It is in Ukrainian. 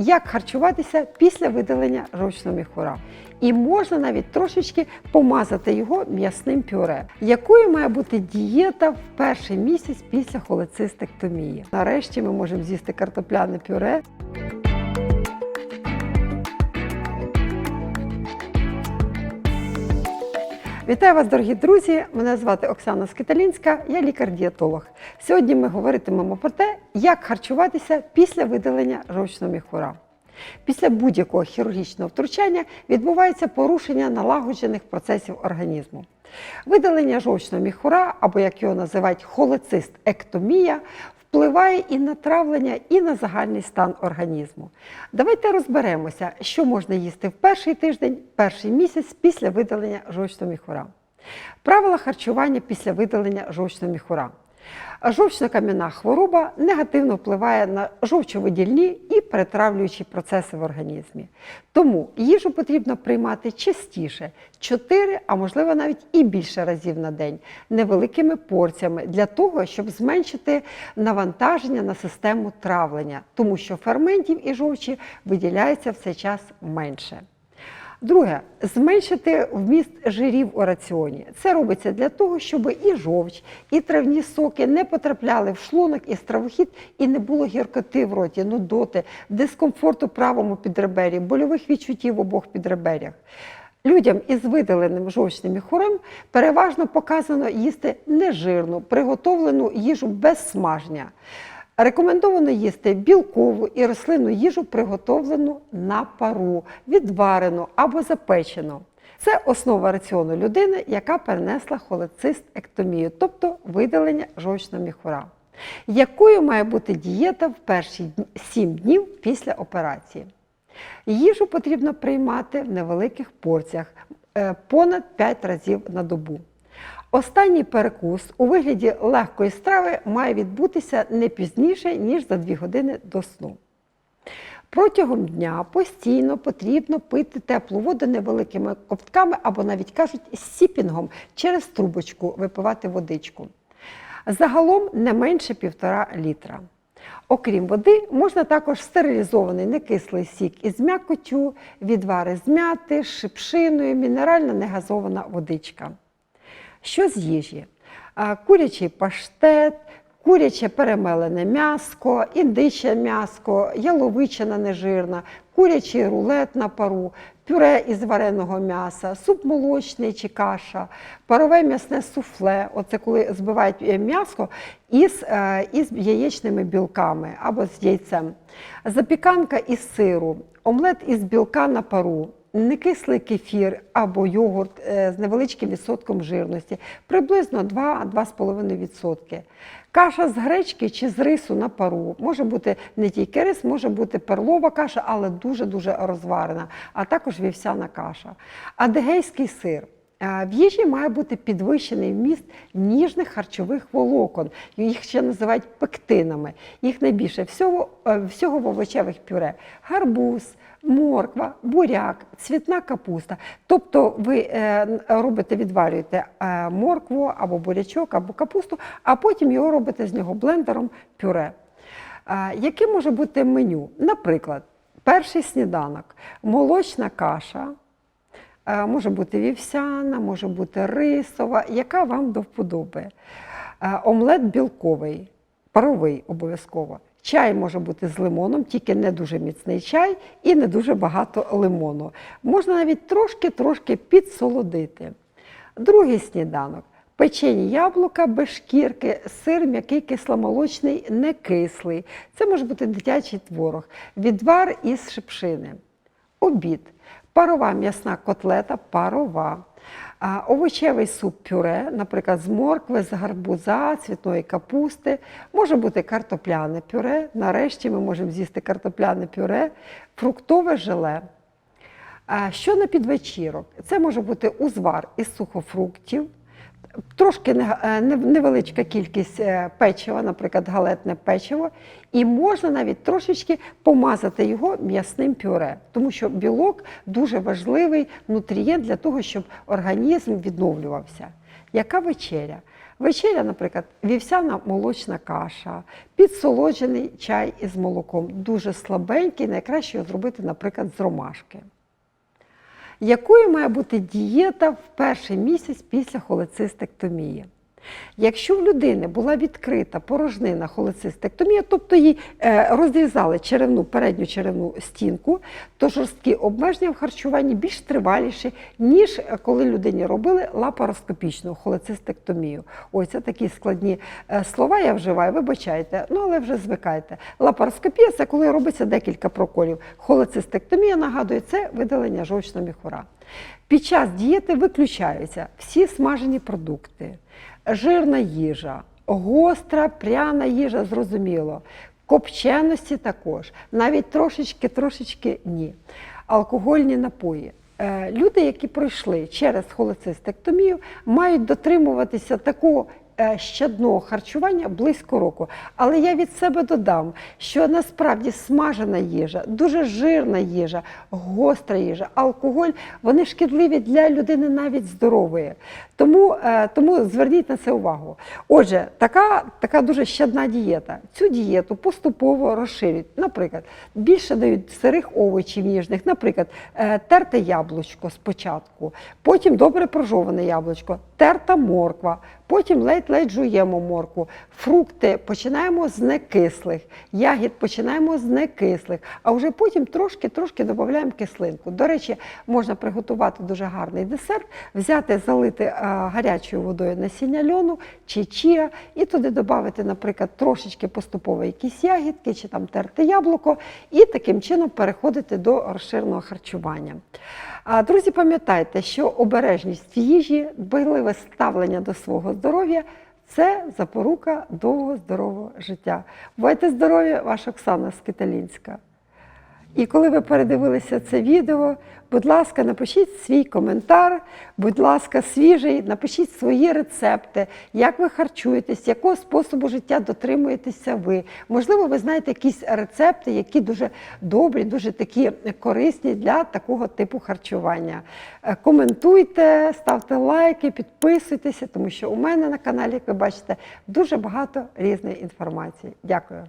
як харчуватися після видалення жовчного міхура. І можна навіть трошечки помазати його м'ясним пюре. Якою має бути дієта в перший місяць після холецистектомії? Нарешті ми можемо з'їсти картопляне пюре. Вітаю вас, дорогі друзі! Мене звати Оксана Скиталінська, я лікар-дієтолог. Сьогодні ми говоритимемо про те, як харчуватися після видалення жовчного міхура. Після будь-якого хірургічного втручання відбувається порушення налагоджених процесів організму. Видалення жовчного міхура, або як його називають холецистектомія, впливає і на травлення, і на загальний стан організму. Давайте розберемося, що можна їсти в перший тиждень, перший місяць після видалення жовчного міхура. Правила харчування після видалення жовчного міхура. Жовчно-кам'яна хвороба негативно впливає на жовчовидільні і перетравлюючі процеси в організмі. Тому їжу потрібно приймати частіше 4, а можливо навіть і більше разів на день, невеликими порціями для того, щоб зменшити навантаження на систему травлення, тому що ферментів і жовчі виділяється в цей час менше. Друге, зменшити вміст жирів у раціоні. Це робиться для того, щоб і жовч, і травні соки не потрапляли в шлунок і стравохід, і не було гіркоти в роті, нудоти, дискомфорту правому підребері, больових відчуттів в обох підреберях. Людям із видаленим жовчним міхурем переважно показано їсти нежирну, приготовлену їжу без смаження. Рекомендовано їсти білкову і рослинну їжу, приготовлену на пару, відварену або запечену. Це основа раціону людини, яка перенесла холецистектомію, тобто видалення жовчного міхура. Якою має бути дієта в перші 7 днів після операції? Їжу потрібно приймати в невеликих порціях е, понад 5 разів на добу. Останній перекус у вигляді легкої страви має відбутися не пізніше, ніж за 2 години до сну. Протягом дня постійно потрібно пити теплу воду невеликими ковтками або навіть кажуть сіпінгом через трубочку випивати водичку. Загалом не менше півтора літра. Окрім води, можна також стерилізований некислий сік із м'якотю, відвари з м'яти, шипшиною, мінеральна негазована водичка. Що з їжі? Курячий паштет, куряче перемелене м'яско, індиче м'яско, яловичина нежирна, курячий рулет на пару, пюре із вареного м'яса, суп молочний чи каша, парове м'ясне суфле. Оце коли збивають е, м'ясо із, е, із яєчними білками або з яйцем. Запіканка із сиру, омлет із білка на пару. Некислий кефір або йогурт е, з невеличким відсотком жирності, приблизно 2-2,5%. Каша з гречки чи з рису на пару. Може бути не тільки рис, може бути перлова каша, але дуже-дуже розварена, а також вівсяна каша. Адегейський сир. Е, В їжі має бути підвищений вміст ніжних харчових волокон. Їх ще називають пектинами. Їх найбільше всього, е, всього в овочевих пюре. Гарбуз, морква, буряк, цвітна капуста. Тобто ви е, робите, відварюєте моркву або бурячок, або капусту, а потім його робите з нього блендером пюре. Яке може бути меню? Наприклад, перший сніданок, молочна каша. Е, Може бути вівсяна, може бути рисова, яка вам до вподоби. Е, Омлет білковий, паровий обов'язково. Чай може бути з лимоном, тільки не дуже міцний чай і не дуже багато лимону. Можна навіть трошки-трошки підсолодити. Другий сніданок. Печені яблука без шкірки, сир м'який кисломолочний, не кислий. Це може бути дитячий творог, відвар із шипшини. Обід. Парова м'ясна котлета, парова. Овочевий суп-пюре, наприклад, з моркви, з гарбуза, цвітної капусти. Може бути картопляне пюре. Нарешті ми можемо з'їсти картопляне пюре, фруктове желе. Що на підвечірок? Це може бути узвар із сухофруктів, трошки е, не- невеличка кількість е, печива, наприклад, галетне печиво, і можна навіть трошечки помазати його м'ясним пюре, тому що білок дуже важливий нутрієнт для того, щоб організм відновлювався. Яка вечеря? Вечеря, наприклад, вівсяна молочна каша, підсолоджений чай із молоком, дуже слабенький, найкраще його зробити, наприклад, з ромашки. Якою має бути дієта в перший місяць після холецистектомії? Якщо в людини була відкрита порожнина холецистектомія, тобто їй е, розрізали черевну, передню черевну стінку, то жорсткі обмеження в харчуванні більш триваліші, ніж е, коли людині робили лапароскопічну холецистектомію. Ось це такі складні е, слова я вживаю, вибачайте, ну але вже звикайте. Лапароскопія це коли робиться декілька проколів. Холецистектомія, нагадую, це видалення жовчного міхура. Під час дієти виключаються всі смажені продукти, жирна їжа, гостра, пряна їжа, зрозуміло, копченості також, навіть трошечки-трошечки ні. Алкогольні напої. Е, Люди, які пройшли через холецистектомію, мають дотримуватися такого е, щадного харчування близько року. Але я від себе додам, що насправді смажена їжа, дуже жирна їжа, гостра їжа, алкоголь вони шкідливі для людини навіть здорової. Тому, е, тому зверніть на це увагу. Отже, така, така дуже щадна дієта. Цю дієту поступово розширюють. Наприклад, більше дають сирих овочів ніжних, наприклад, е, терте яблучко спочатку, потім добре прожоване яблучко, терта морква, потім ледь-ледь жуємо моркву. Фрукти починаємо з некислих, ягід починаємо з некислих, а вже потім трошки-трошки додаємо кислинку. До речі, можна приготувати дуже гарний десерт, взяти, залити е, гарячою водою насіння льону чи чія, і туди додати, наприклад, трошечки поступово якісь ягідки чи там терте яблуко, і таким чином переходити до розширеного харчування. Друзі, пам'ятайте, що обережність в їжі, дбайливе ставлення до свого здоров'я це запорука довго здорового життя. Бувайте здорові, ваша Оксана Скиталінська. І коли ви передивилися це відео, будь ласка, напишіть свій коментар, будь ласка, свіжий, напишіть свої рецепти, як ви харчуєтесь, якого способу життя дотримуєтеся ви. Можливо, ви знаєте якісь рецепти, які дуже добрі, дуже такі корисні для такого типу харчування. Е, Коментуйте, ставте лайки, підписуйтеся, тому що у мене на каналі, як ви бачите, дуже багато різної інформації. Дякую.